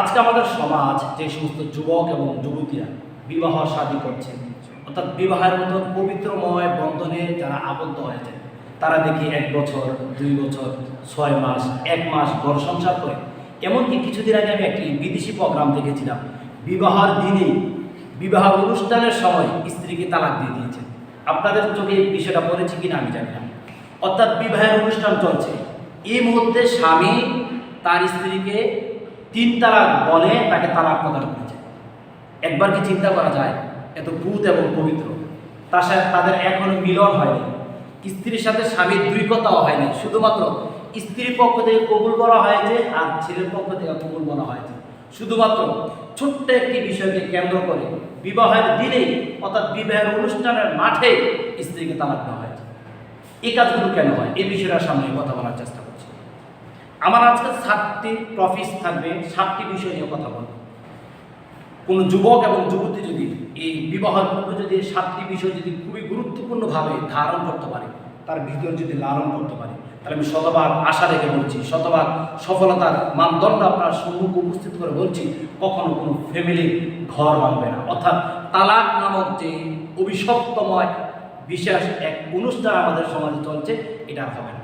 আজকে আমাদের সমাজ যে সমস্ত যুবক এবং যুবতীরা বিবাহ শাদী করছেন, অর্থাৎ বিবাহের মতো পবিত্রময় বন্ধনে যারা আবদ্ধ হয়েছে, তারা দেখি এক বছর, দুই বছর, ছয় মাস, এক মাস ঘর সংসার করে। এমনকি কিছুদিন আগে আমি একটি বিদেশি প্রোগ্রাম দেখেছিলাম। বিবাহের দিনেই বিবাহ অনুষ্ঠানের সময় স্ত্রীকে তালাক দিয়ে দিয়েছে। আপনাদের চোখে বিষয়টা পড়েছে কিনা আমি জানি না। অর্থাৎ বিবাহের অনুষ্ঠান চলছে। এই মুহূর্তে স্বামী তার স্ত্রীকে তিন তালাক বলে তাকে তালাক প্রদান করেছে। একবার কি চিন্তা করা যায় এত ভূত এবং পবিত্র। তার সাথে তাদের এখনও মিলন হয়নি। স্ত্রীর সাথে স্বামীর দুই কথাও হয়নি। শুধুমাত্র স্ত্রীর পক্ষ থেকে কবুল বলা হয়েছে আর ছেলের পক্ষ থেকে কবুল বলা হয়েছে। শুধুমাত্র ছোট্ট একটি বিষয়কে কেন্দ্র করে বিবাহের দিনেই অর্থাৎ বিবাহের অনুষ্ঠানের মাঠে স্ত্রীকে তালাক দেওয়া হয়েছে। এই কাজগুলো কেন হয়? এই বিষয়টার সামনে কথা বলার চেষ্টা আমার আজকে সাতটি টপিক থাকবে, সাতটি বিষয় নিয়ে কথা বলব। কোনো যুবক এবং যুবতী যদি এই বিবাহের পূর্বে যদি সাতটি বিষয় যদি খুবই গুরুত্বপূর্ণভাবে ধারণ করতে পারে, তার ভিতর যদি লালন করতে পারে, তাহলে আমি শতভাগ আশা রেখে বলছি, শতভাগ সফলতার মানদণ্ড আপনার সম্মুখে উপস্থিত করে বলছি, কখনো কোনো ফ্যামিলি ঘর ভাঙবে না। অর্থাৎ তালাক নামক যে অভিশপ্তময়, বিশেষ এক অনুষ্ঠান আমাদের সমাজে চলছে, এটা হবে না।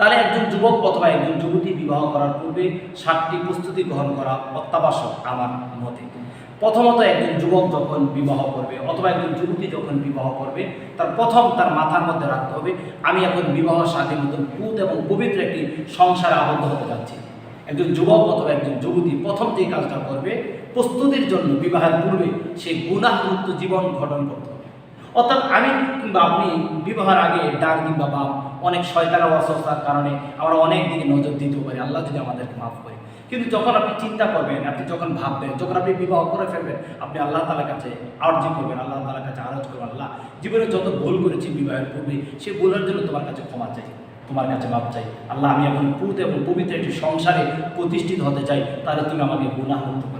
তাহলে একজন যুবক অথবা একজন যুবতী বিবাহ করার পূর্বে সাতটি প্রস্তুতি গ্রহণ করা অত্যাবশ্যক আমার মতে। প্রথমত একজন যুবক যখন বিবাহ করবে অথবা একজন যুবতী যখন বিবাহ করবে, তার প্রথম তার মাথার মধ্যে রাখতে হবে, আমি এখন বিবাহ সাথে মতন পুত এবং পবিত্র একটি সংসারে আবদ্ধ হতে যাচ্ছি। একজন যুবক অথবা একজন যুবতী প্রথম যে কাজটা করবে, প্রস্তুতির জন্য বিবাহের পূর্বে সে গুণাহমুক্ত জীবন গঠন করতে অর্থাৎ আমি কিংবা আপনি বিবাহের আগে ডাক কিংবা বাপ অনেক শয়তানা অসস্থার কারণে আমরা অনেক দিকে নজর দিতেও পারি। আল্লাহ যদি আমাদেরকে মাফ করে। কিন্তু যখন আপনি চিন্তা করবেন, আপনি যখন ভাববেন, যখন আপনি বিবাহ করে ফেলবেন, আপনি আল্লাহ তালার কাছে আর্জি করবেন, আল্লাহ তালার কাছে আরজ করবেন। আল্লাহ জীবনে যত ভুল করেছি বিবাহের পূর্বে সেই ভুলের জন্য তোমার কাছে ক্ষমা চাই, তোমার কাছে মাপ চাই। আল্লাহ, আমি এখন পুত এবং পবিত্র একটি সংসারে প্রতিষ্ঠিত হতে চাই, তাহলে তুমি আমাকে গুণাহমুক্ত করে দাও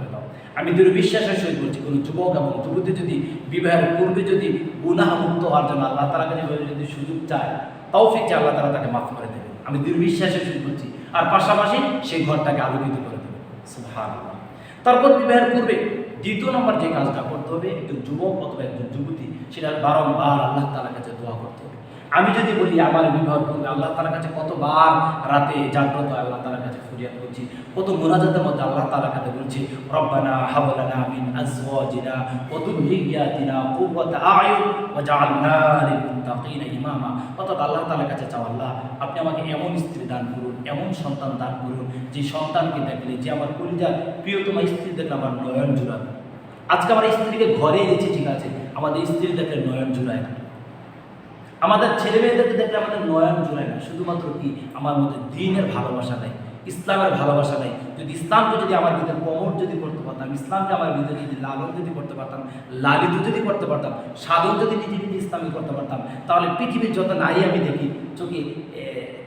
আমি দৃঢ় বিশ্বাসের সহিত বলছি, কোনো যুবক এবং যুবতী যদি বিবাহের পূর্বে যদি গুণাহমুক্ত হওয়ার জন্য আল্লাহ তালা কাছে যদি সুযোগ চায় তাও ফিরছে আল্লাহ তালা তাকে মাফ করে দেবে। আমি দৃঢ় বিশ্বাসের সহিত বলছি। আর পাশাপাশি সেই ঘরটাকে আলোকিত করে দেবে। সুবহানাল্লাহ। তারপর বিবাহের পূর্বে দ্বিতীয় নম্বর যে কাজটা করতে হবে, একজন যুবক অথবা একজন যুবতী, সেটা বারংবার আল্লাহ তালার কাছে দোয়া করতে হবে। আমি যদি বলি আমার বিবাহ পূর্বে আল্লাহ তালার কাছে কতবার রাতে জাগ্রত আল্লাহ তালার কাছে ফরিয়াদ করছি, কত মোনাজাতের মধ্যে আল্লাহ তালার কাছে বলছি, রব্বানা হাবলানা মিন আজওয়াজিনা ওয়া যুররিয়াতিনা কুওয়াতা আয়ুন ওয়া ইমামা। অর্থাৎ আল্লাহ তালার কাছে চাও আল্লাহ, আপনি আমাকে এমন স্ত্রী দান করুন, এমন সন্তান দান করুন, যে সন্তানকে দেখলে, যে আমার পরিবার প্রিয়তমা স্ত্রী দেখলে আমার নয়ন জুড়াবে আজকে আমার স্ত্রীকে ঘরে এনেছি, ঠিক আছে, আমাদের স্ত্রী দেখলে নয়ন জুড়ায় না আমাদের ছেলে মেয়েদেরকে দেখলে আমাদের নয়ন জুড়ায় না, শুধুমাত্র কি? আমার মধ্যে দিনের ভালোবাসা নেই, ইসলামের ভালোবাসা নেই। যদি ইসলামকে যদি আমার ভিতরে প্রমোট যদি করতে পারতাম, ইসলামকে আমার ভিতরে যদি লালন যদি করতে পারতাম, লালিত যদি করতে পারতাম, সাধন যদি নিজে নিজে ইসলামী করতে পারতাম, তাহলে পৃথিবীর যত নারী আমি দেখি, চোখে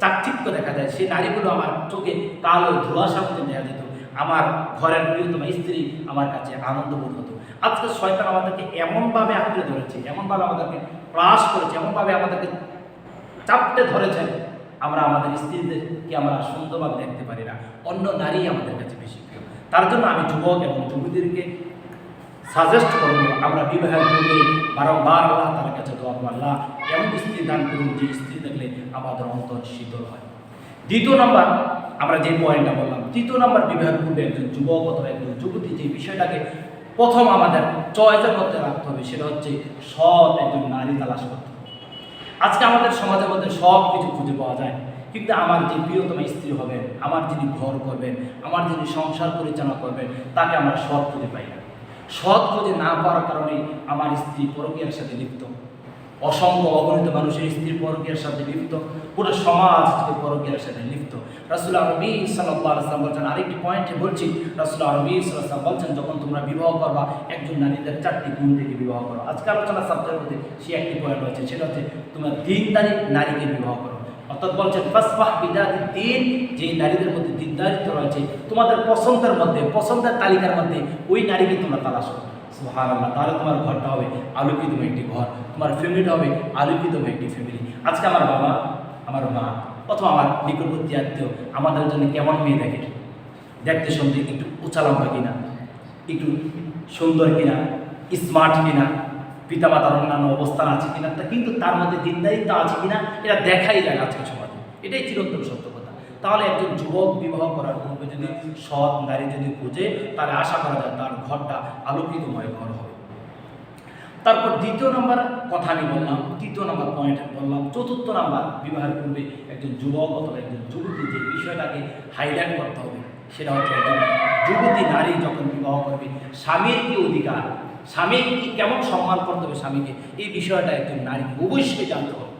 চাকচিক্য দেখা যায়। সেই নারীগুলো আমার চোখে কালো ধোঁয়াশা মধ্যে দেখা যেত। আমার ঘরের প্রিয়তম স্ত্রী আমার কাছে আনন্দ বোধ হতো। আজকে শয়তান আমাদেরকে এমনভাবে আঁকড়ে ধরেছে, এমনভাবে আমাদেরকে প্রাস করেছে এমনভাবে আমাদেরকে চাপটে ধরেছেন আমরা আমাদের স্ত্রীদেরকে আমরা সুন্দরভাবে দেখতে পারি না। অন্য নারী আমাদের কাছে বেশি প্রিয়। তার জন্য আমি যুবক এবং যুবতীদেরকে সাজেস্ট করব, আমরা বিবাহের পূর্বে বারংবার আল্লাহ তার কাছে দোয়া করব এমন স্ত্রী দান করুন যে স্ত্রী দেখলে আমাদের অন্তর শীতল হয়। দ্বিতীয় নম্বর, আমরা যে পয়েন্টটা বললাম, তৃতীয় নম্বর বিবাহের পূর্বে একজন যুবক অথবা একজন যুবতী যে বিষয়টাকে প্রথম আমাদের চয়েসের মধ্যে রাখতে হবে, সেটা হচ্ছে সৎ একজন নারী তালাশ করতে হবে। আজকে আমাদের সমাজের মধ্যে সব কিছু খুঁজে পাওয়া যায়, কিন্তু আমার যে প্রিয়তম স্ত্রী হবে আমার যিনি ঘর করবেন, আমার যিনি সংসার পরিচালনা করবেন, তাকে আমরা সৎ খুঁজে পাই না। সৎ খুঁজে না পাওয়ার কারণে আমার স্ত্রী পরকীয়ার সাথে লিপ্ত। অসংখ্য অগণিত মানুষের স্ত্রী পরকীয়ার সাথে লিপ্ত, পুরো সমাজ পরকীয়ার সাথে লিপ্ত। রাসুল আরবি সাল্লাহ বলছেন, আরেকটি পয়েন্টে বলছি, রাসুল আরবি সাল্লাম বলছেন, যখন তোমরা বিবাহ করবা, একজন নারীদের চারটি গুণ থেকে বিবাহ করো। আজকে আলোচনা সাবজেক্ট মধ্যে সে একটি পয়েন্ট রয়েছে, সেটা হচ্ছে তোমরা দিনদারি নারীকে বিবাহ করো। অর্থাৎ বলছেন, ফাসফাহ বিদাতি দিন যে নারীদের মধ্যে দিনদারিত্ব রয়েছে, তোমাদের পছন্দের মধ্যে, পছন্দের তালিকার মধ্যে ওই নারীকে তোমরা তালাশ করো। সুহার আল্লাহ তাহলে তোমার ঘরটা হবে আলোকিত একটি ঘর, তোমার ফ্যামিলিটা হবে আলোকিত একটি ফ্যামিলি আজকে আমার বাবা, আমার মা অথবা আমার নিকটবর্তী আত্মীয় আমাদের জন্য কেমন মেয়ে দেখে? দেখতে শুনতে একটু উচালম্বা কিনা? একটু সুন্দর কিনা? স্মার্ট কিনা? পিতামাতার অন্যান্য অবস্থান আছে কিনা? তা কিন্তু তার মধ্যে দিনদায়িত্ব আছে কিনা? এটা দেখাই যায় আজকে সমাজে। এটাই চিরন্তন সত্য। তাহলে একজন যুবক বিবাহ করার পূর্বে যদি সৎ নারী যদি খুঁজে, তাহলে আশা করা যায় তার ঘরটা আলোকিতময় ঘর হবে। তারপর দ্বিতীয় নম্বর কথা আমি বললাম, তৃতীয় নম্বর পয়েন্ট বললাম, চতুর্থ নম্বর বিবাহের পূর্বে একজন যুবক অথবা একজন যুবতী যে বিষয়টাকে হাইলাইট করতে হবে, সেটা হচ্ছে একজন যুবতী নারী যখন বিবাহ করবে, স্বামীর কি অধিকার? স্বামীর কি কেমন সম্মান করতে হবে স্বামীকে? এই বিষয়টা একজন নারী অবশ্যই জানতে হবে।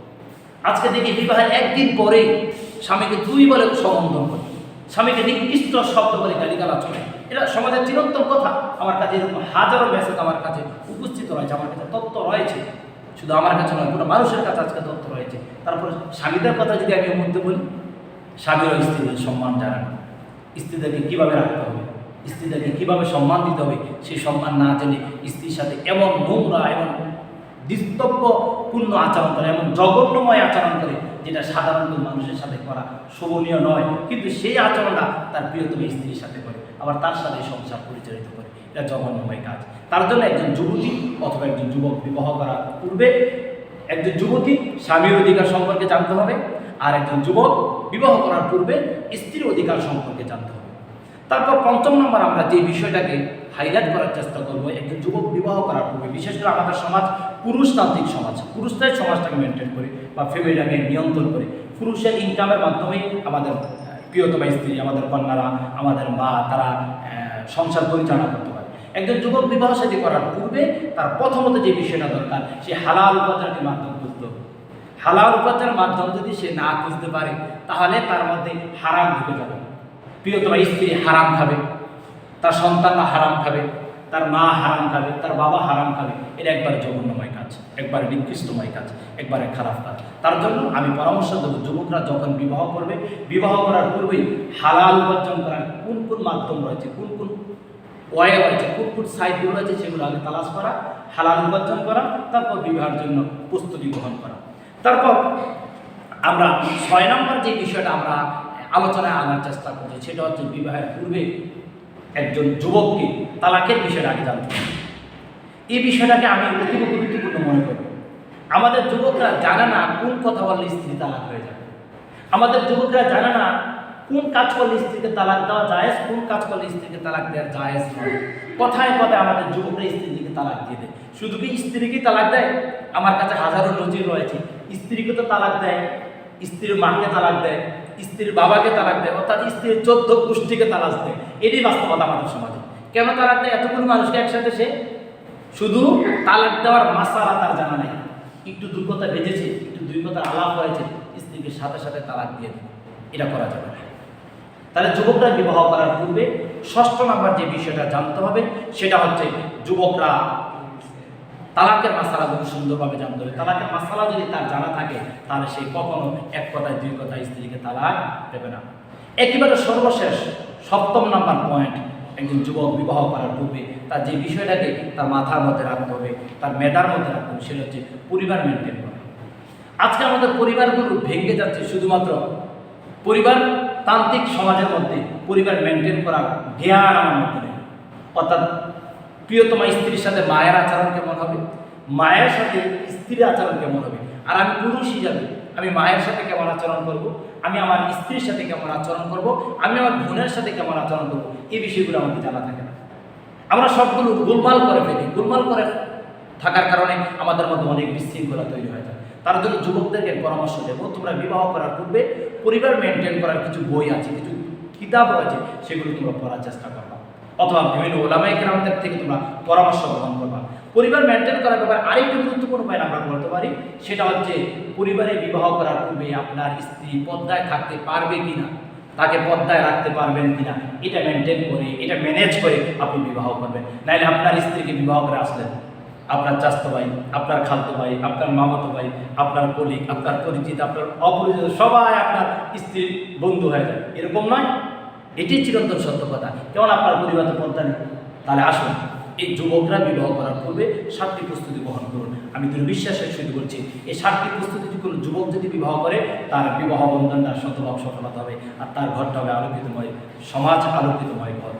আজকে দেখি বিবাহের একদিন পরে স্বামীকে তুই বলে সম্বোধন করে। স্বামীকে নিকৃষ্ট শব্দ বলে গালিগালা চলে এটা সমাজের চিরন্তন কথা। আমার কাছে এরকম হাজারো মেসেজ আমার কাছে উপস্থিত রয়েছে। আমার কাছে তথ্য রয়েছে। শুধু আমার কাছে নয়, পুরো মানুষের কাছে আজকে তথ্য রয়েছে। তারপরে স্বামীদের কথা যদি আমি মধ্যে বলি স্বামীর স্ত্রীদের সম্মান জানানো স্ত্রীদেরকে কীভাবে রাখতে হবে? স্ত্রীদেরকে কীভাবে সম্মান দিতে হবে? সেই সম্মান না জেনে স্ত্রীর সাথে এমন নোংরা, এমন দিস্তব্যপূর্ণ আচরণ করে, এমন জঘন্যময় আচরণ করে যেটা সাধারণত মানুষের সাথে করা শোভনীয় নয়, কিন্তু সেই আচরণটা তার প্রিয়তম স্ত্রীর সাথে করে, আবার তার সাথে সংসার পরিচালিত করে। এটা জঘন্যময় কাজ। তার জন্য একজন যুবতী অথবা একজন যুবক বিবাহ করার পূর্বে একজন যুবতী স্বামীর অধিকার সম্পর্কে জানতে হবে, আর একজন যুবক বিবাহ করার পূর্বে স্ত্রীর অধিকার সম্পর্কে জানতে হবে। তারপর পঞ্চম নম্বর আমরা যে বিষয়টাকে হাইলাইট করার চেষ্টা করব, একজন যুবক বিবাহ করার পূর্বে, বিশেষ করে আমাদের সমাজ, পুরুষতান্ত্রিক সমাজ, পুরুষদের সমাজটাকে মেনটেন করে বা ফ্যামিলিটাকে নিয়ন্ত্রণ করে। পুরুষের ইনকামের মাধ্যমেই আমাদের প্রিয়তমা স্ত্রী, আমাদের কন্যারা, আমাদের মা, তারা সংসার পরিচালনা করতে পারে। একজন যুবক বিবাহ সাথী করার পূর্বে তার প্রথমত যে বিষয়টা দরকার, সে হালাল উপাচারটির মাধ্যম খুঁজতে হবে। হালাল উপাচারের মাধ্যম যদি সে না খুঁজতে পারে, তাহলে তার মধ্যে হারাম ঢুকে যাবে। প্রিয়তমা স্ত্রী হারাম খাবে, তার সন্তানরা হারাম খাবে, তার মা হারাম খাবে, তার বাবা হারাম খাবে, এটা একবার জঘন্যময় কাজ, একবারে নিকৃষ্টময় কাজ, একবারে খারাপ কাজ। তার জন্য আমি পরামর্শ দেবো, যুবকরা যখন বিবাহ করবে, বিবাহ করার পূর্বেই হালাল উপার্জন করার কোন কোন মাধ্যম রয়েছে, কোন কোন ওয়ে রয়েছে, কোন কোন সাইটগুলো রয়েছে, সেগুলো আগে তালাশ করা, হালাল উপার্জন করা, তারপর বিবাহের জন্য প্রস্তুতি গ্রহণ করা। তারপর আমরা ছয় নম্বর যে বিষয়টা আমরা আলোচনায় আনার চেষ্টা করছে। সেটা হচ্ছে বিবাহের পূর্বে একজন যুবককে তালাকের বিষয়টা আগে জানতে হবে। এই বিষয়টাকে আমি অতীব গুরুত্বপূর্ণ মনে করি। আমাদের যুবকরা জানে না কোন কথা বললে স্ত্রী তালাক হয়ে যাবে। আমাদের যুবকরা জানে না কোন কাজ করলে স্ত্রীকে তালাক দেওয়া জায়েজ, কোন কাজ করলে স্ত্রীকে তালাক দেওয়া জায়েজ নয়। কথায় কথায় আমাদের যুবকরা স্ত্রীকে তালাক দিয়ে দেয়। শুধু কি স্ত্রীকে তালাক দেয়? আমার কাছে হাজারো নজির রয়েছে। স্ত্রীকে তো তালাক দেয়, স্ত্রীর মাকে তালাক দেয় স্ত্রীর বাবাকে তালাক দেয়, অর্থাৎ স্ত্রীর চোদ্দ গোষ্ঠীকে তালাক দেয়। এটাই বাস্তবতা আমাদের সমাজে। কেন তালাক দেয়? এতগুলো মানুষকে একসাথে সে শুধু তালাক দেওয়ার মাসালা তার জানা নেই। একটু দুই কথা বেজেছে একটু দুই কথা আলাপ হয়েছে স্ত্রীকে সাথে সাথে তালাক দিয়ে দেবে এটা করা যাবে না। তাহলে যুবকরা বিবাহ করার পূর্বে ষষ্ঠ নাম্বার যে বিষয়টা জানতে হবে, সেটা হচ্ছে যুবকরা তালাকের মাসালা খুব সুন্দরভাবে জানতে হবে তালাকের মাসালা যদি তার জানা থাকে, তাহলে সে কখনো এক কথায়, দুই কথায় স্ত্রীকে তালাক দেবে না। একেবারে সর্বশেষ, সপ্তম নাম্বার পয়েন্ট একজন যুবক বিবাহ করার পূর্বে তার যে বিষয়টাকে তার মাথার মধ্যে রাখতে হবে, তার মেধার মধ্যে রাখতে হবে, সেটা হচ্ছে পরিবার মেনটেন করা। আজকে আমাদের পরিবারগুলো ভেঙে যাচ্ছে শুধুমাত্র পরিবার, তান্ত্রিক সমাজের মধ্যে পরিবার মেনটেন করার জ্ঞান আমার মধ্যে অর্থাৎ প্রিয়তমা স্ত্রীর সাথে মায়ের আচরণ কেমন হবে? মায়ের সাথে স্ত্রীর আচরণ কেমন হবে? আর আমি পুরুষ হিসাবে আমি মায়ের সাথে কেমন আচরণ করব? আমি আমার স্ত্রীর সাথে কেমন আচরণ করব? আমি আমার বোনের সাথে কেমন আচরণ করব? এই বিষয়গুলো আমাকে জানা থাকে না। আমরা সবগুলো গোলমাল করে ফেলি। গোলমাল করে থাকার কারণে আমাদের মধ্যে অনেক বিশৃঙ্খলা তৈরি হয়ে যায় তার জন্য যুবকদেরকে পরামর্শ দেবো। তোমরা বিবাহ করার পূর্বে পরিবার মেনটেন করার কিছু বই আছে, কিছু কিতাব রয়েছে, সেগুলো তোমরা পড়ার চেষ্টা করবা অথবা বিভিন্ন ওলামাই গ্রামদের থেকে তোমরা পরামর্শ গ্রহণ করবা। পরিবার মেনটেন করার ব্যাপারে আরেকটি গুরুত্বপূর্ণ পয়েন্ট আমরা বলতে পারি, সেটা হচ্ছে পরিবারে বিবাহ করার পূর্বে আপনার স্ত্রী পদ্মায় থাকতে পারবে কিনা, তাকে পদ্মায় রাখতে পারবেন কিনা, এটা মেনটেন করে, এটা ম্যানেজ করে আপনি বিবাহ করবেন। নাহলে আপনার স্ত্রীকে বিবাহ করে আসলেন। আপনার চাস্ত ভাই, আপনার খালতো ভাই, আপনার মামাতো ভাই, আপনার কলিগ, আপনার পরিচিত, আপনার অপরিচিত, সবাই আপনার স্ত্রীর বন্ধু হয়ে যায়। এরকম নয়। এটি চিরন্তন সত্য কথা কেমন আপনার পরিবার পদ্মা নেই। তাহলে আসুন, এই যুবকরা বিবাহ করার পূর্বে সাতটি প্রস্তুতি বহন করুন। আমি দৃঢ় বিশ্বাসের সহিত বলছি, এই সাতটি প্রস্তুতি কোনো যুবক যদি বিবাহ করে, তার বিবাহ বন্ধন তার শতভাব সফলতা হবে। আর তার ঘরটা হবে আলোকিতময়, সমাজ আলোকিতময় ঘর।